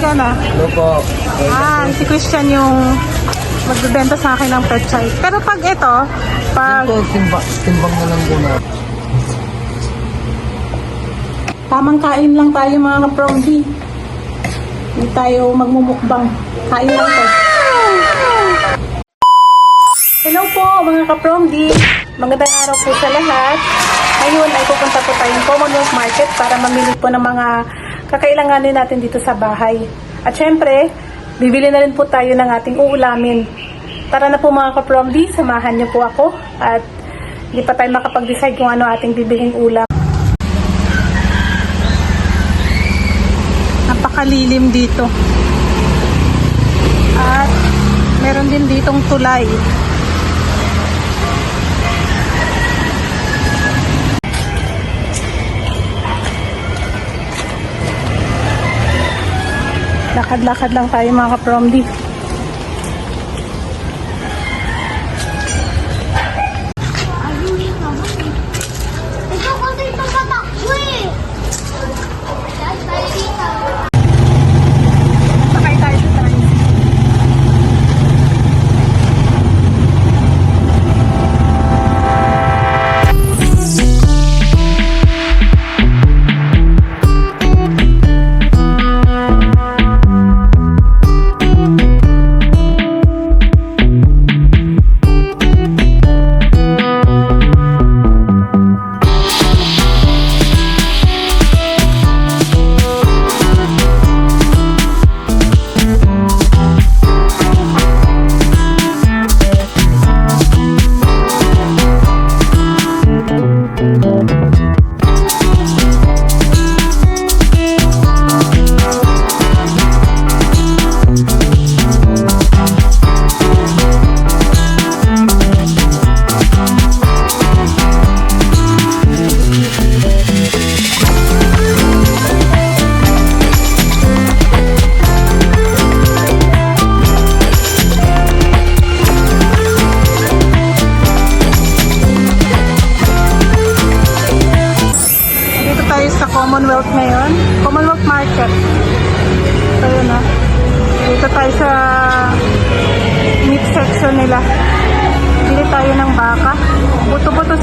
ka na? Hello po. Ah, si Christian yung magbebenta sa akin ng pechay. Pero pag ito, pag Ito, timbang, timbang na lang po na. tamang kain lang tayo mga ka-promdi. Hindi tayo magmumukbang. Kain lang to. Hello po mga ka-promdi. Magandang araw po sa lahat. Ngayon ay pupunta po tayong Commonwealth Market para mamili po ng mga kakailanganin natin dito sa bahay. At syempre, bibili na rin po tayo ng ating uulamin. Tara na po mga ka-promdi, samahan niyo po ako at hindi pa tayo makapag-decide kung ano ating bibiling ulam. Napakalilim dito. At meron din ditong tulay. Lakad-lakad lang tayo mga ka-promdi.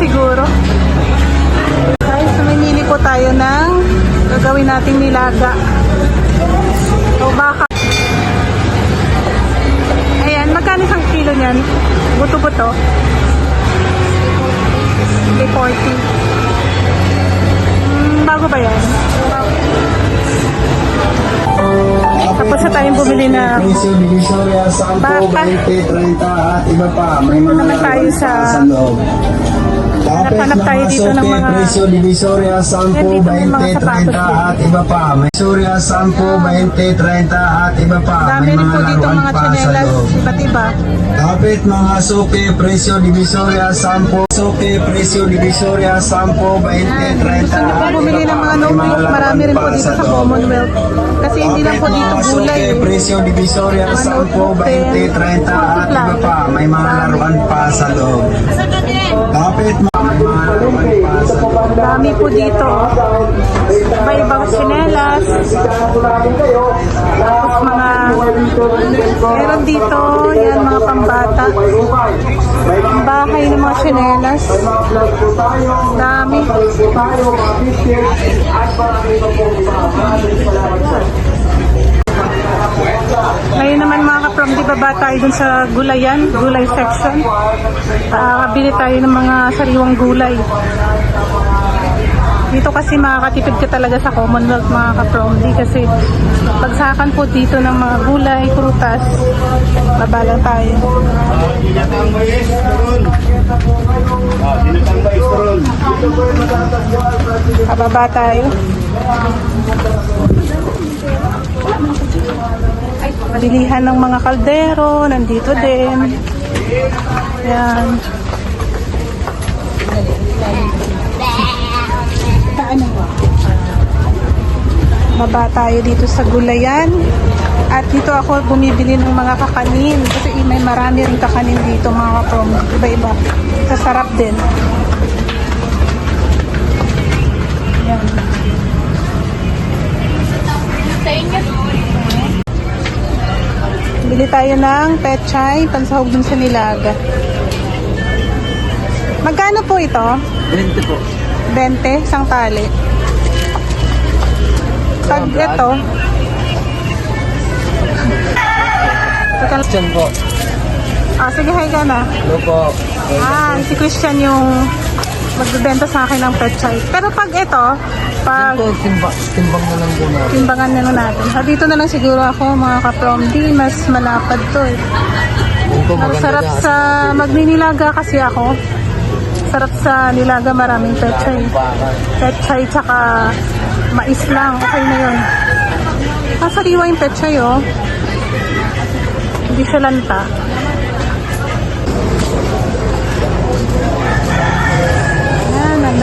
Siguro. Guys, namimili po tayo ng gagawin nating nilaga. So, baka. Ayan, magkano isang kilo niyan? Buto-buto. 40. Mm, bago ba yan? Tapos na tayong bumili na Presyo, Divisoria, 10, Baka. 20, 30 at iba pa. May mga naman tayo sa- pa sa loob. Tapos Hanap tayo dito ng mga- presyo, Divisoria, 10, Yan, dito may mga 20, sapatos 30 din. at iba pa. May Divisoria, 10, 20, 30 at iba pa. dami rin po dito mga loob. iba't iba. Kapit mga suke, presyo Divisoria, 10, suke, presyo Divisoria, 10, 20, 30. Gusto niyo po bumili ng mga notebook, marami rin po dito sa Commonwealth. Kasi hindi lang po dito gulay. Presyo Divisoria, Mga 10, notebook 20, din. 30 at iba pa. May mga laruan pa sa loob. Kapit. Dami po dito. Iba-ibang tsinelas. Tapos mga, meron dito, yan mga pambata. Bahay ng mga tsinelas. Dami. Ngayon naman mga kaprom, di baba tayo dun sa gulayan, gulay section. Ah, bili tayo ng mga sariwang gulay. Dito kasi makakatipid ka talaga sa Commonwealth mga ka-promdi kasi pagsakan po dito ng mga gulay, prutas, baba lang tayo. Dinatang Ron? Ah, dinatang ba yes, Ron? Pababa tayo. Bilihan ng mga kaldero, nandito din. Yan. Baba tayo dito sa gulayan. At dito ako bumibili ng mga kakanin. Kasi may marami rin kakanin dito mga kaprom. Iba-iba. Sasarap din. Yan. Bili tayo ng pechay, pansahog dun sa nilaga. Magkano po ito? 20 po. 20, isang tali. Pag ito. Christian po. Ah, sige, hi ka na. Hello po. Ah, si Christian yung magbibenta sa akin ng pechay. Pero pag ito, pag Ito, timba, timbang na lang po na. timbangan na lang natin. Ah, dito na lang siguro ako mga kaprom. Di, mas malapad to eh. Ito, Ang sarap sa magninilaga kasi ako. Sarap sa nilaga maraming pechay. Pechay tsaka mais lang. Okay na yun. Ah, sariwa yung pechay oh. Hindi siya lanta.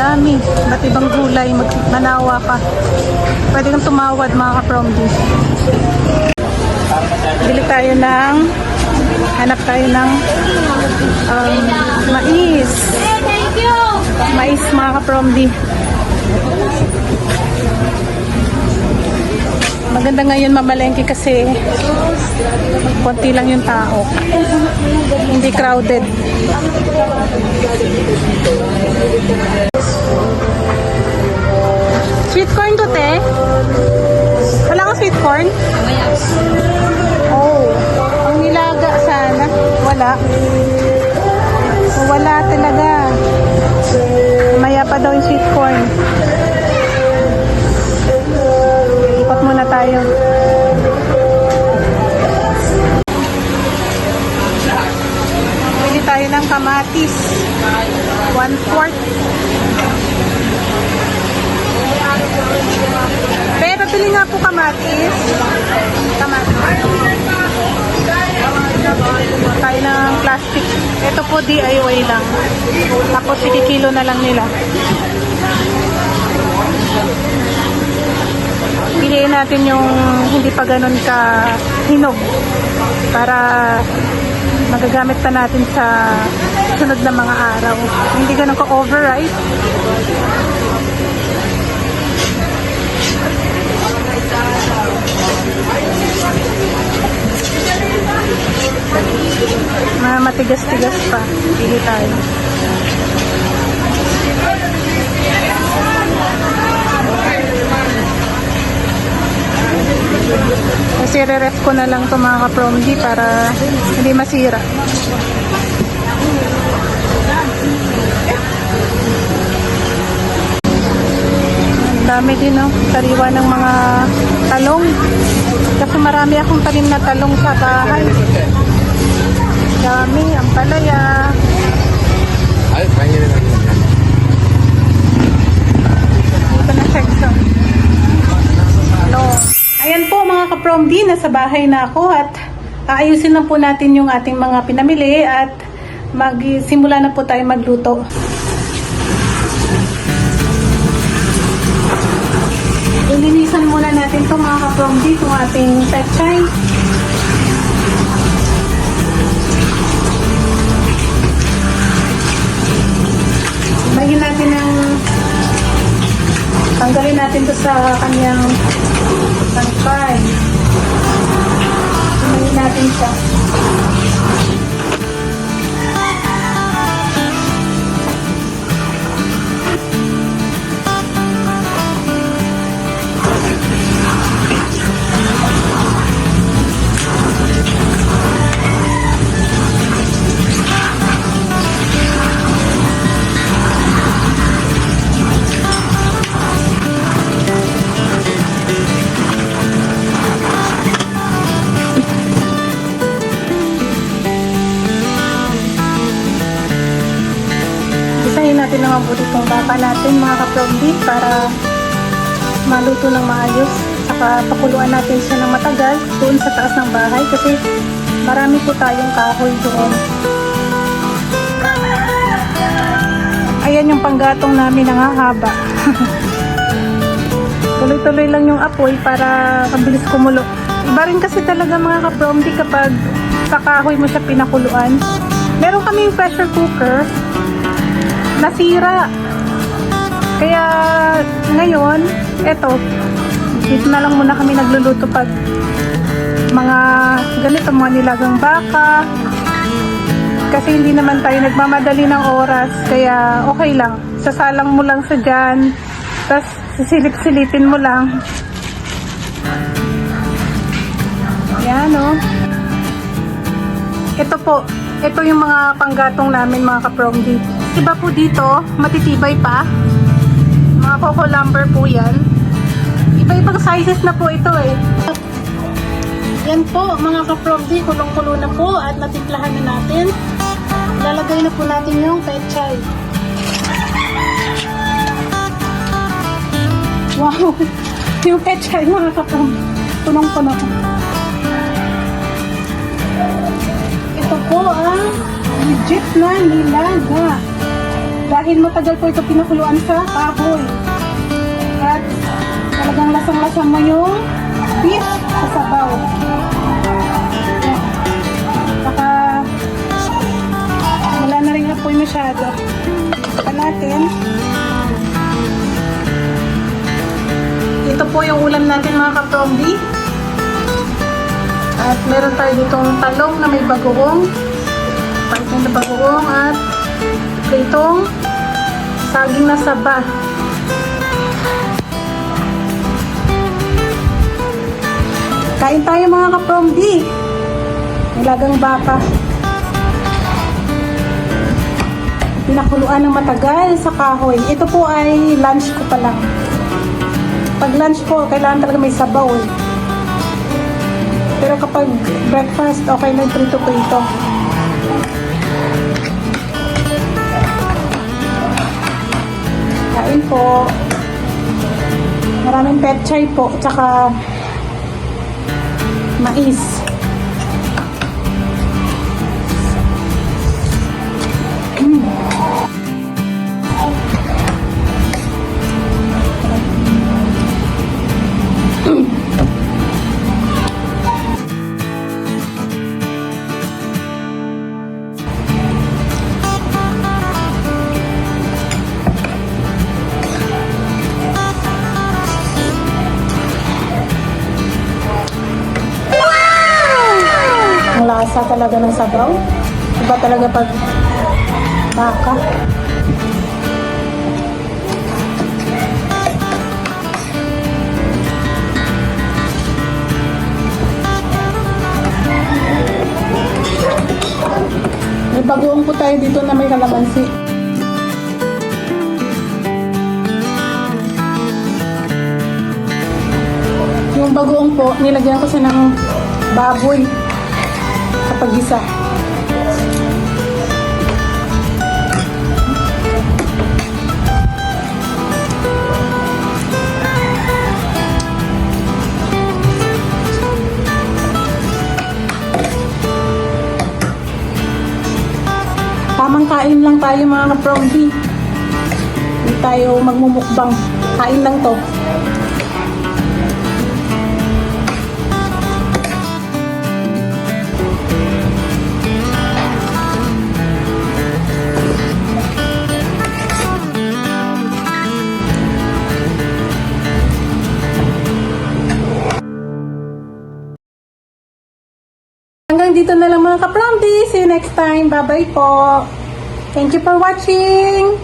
Dami. Ba't ibang gulay? Manawa ka. Pwede kang tumawad mga ka-promdi. Bili tayo ng hanap tayo ng um, mais. Thank you! Mais mga ka-promdi. Maganda ngayon mamalengke kasi konti lang yung tao. Hindi crowded. Sweet corn to, te? Wala kang sweet corn? Oh, Pero bili nga po kamatis. Kamatis. Tayo ng plastic. Ito po DIY lang. Tapos ikikilo na lang nila. Piliin natin yung hindi pa ganun ka hinog para magagamit pa natin sa sunod na mga araw. Hindi ganun ka overripe. Mga matigas-tigas pa. Pili tayo. Kasi re-ref ko na lang ito mga ka-promdi para hindi masira. Dami din no, sariwa ng mga talong. Kasi marami akong tanim na talong sa bahay. Dami, ang palaya. Ay, kanya na lang. Ito na section. Hello. Ayan po mga ka-promdi, nasa bahay na ako at aayusin na po natin yung ating mga pinamili at magsimula na po tayo magluto. Ilinisan muna natin to mga ka-promdi, itong ating pechay. Lagyan natin ng Tanggalin natin to sa kanyang panpay. Sumayin natin siya. Kapromdi para maluto ng maayos. Saka pakuluan natin siya ng matagal doon sa taas ng bahay kasi marami po tayong kahoy doon. Ayan yung panggatong namin haba. Tuloy-tuloy lang yung apoy para mabilis kumulo. Iba rin kasi talaga mga kapromdi kapag sa kahoy mo siya pinakuluan. Meron kaming pressure cooker nasira. Kaya ngayon, eto, dito na lang muna kami nagluluto pag mga ganito, mga nilagang baka. Kasi hindi naman tayo nagmamadali ng oras, kaya okay lang. Sasalang mo lang sa dyan, tapos sisilip-silipin mo lang. Yan, oh. Ito po, ito yung mga panggatong namin mga kaprongdi. Iba po dito, matitibay pa. Coco lumber po yan. Iba-ibang sizes na po ito eh. Yan po, mga kaprogdi, kulong-kulo na po at natimplahan na natin. Lalagay na po natin yung pechay. Wow! Yung pechay, mga kaprogdi. Punong-puno. Ito po ang legit na nilaga. Dahil matagal po ito pinakuluan sa kahoy. Talagang lasang-lasang mo yung beef sa sabaw. Baka wala na rin apoy masyado. Saka natin. Ito po yung ulam natin mga kaprogdi. At meron tayo ditong talong na may bagoong. Pagkain na bagoong at itong saging na saba. Kain tayo mga kapromdi. Nilagang baka. Pinakuluan ng matagal sa kahoy. Ito po ay lunch ko pa lang. Pag lunch ko, kailangan talaga may sabaw eh. Pero kapag breakfast, okay lang prito-prito. Kain po. Maraming petchay po, tsaka mais. Talaga ng sabaw. Iba talaga pag baka. May bagoong po tayo dito na may kalamansi. Yung bagoong po, nilagyan ko siya ng baboy kapag isa. Tamang kain lang tayo mga kaprongdi. Hindi tayo magmumukbang. Kain lang to. Hanggang dito na lang mga kapromdi. See you next time. Bye-bye po. Thank you for watching.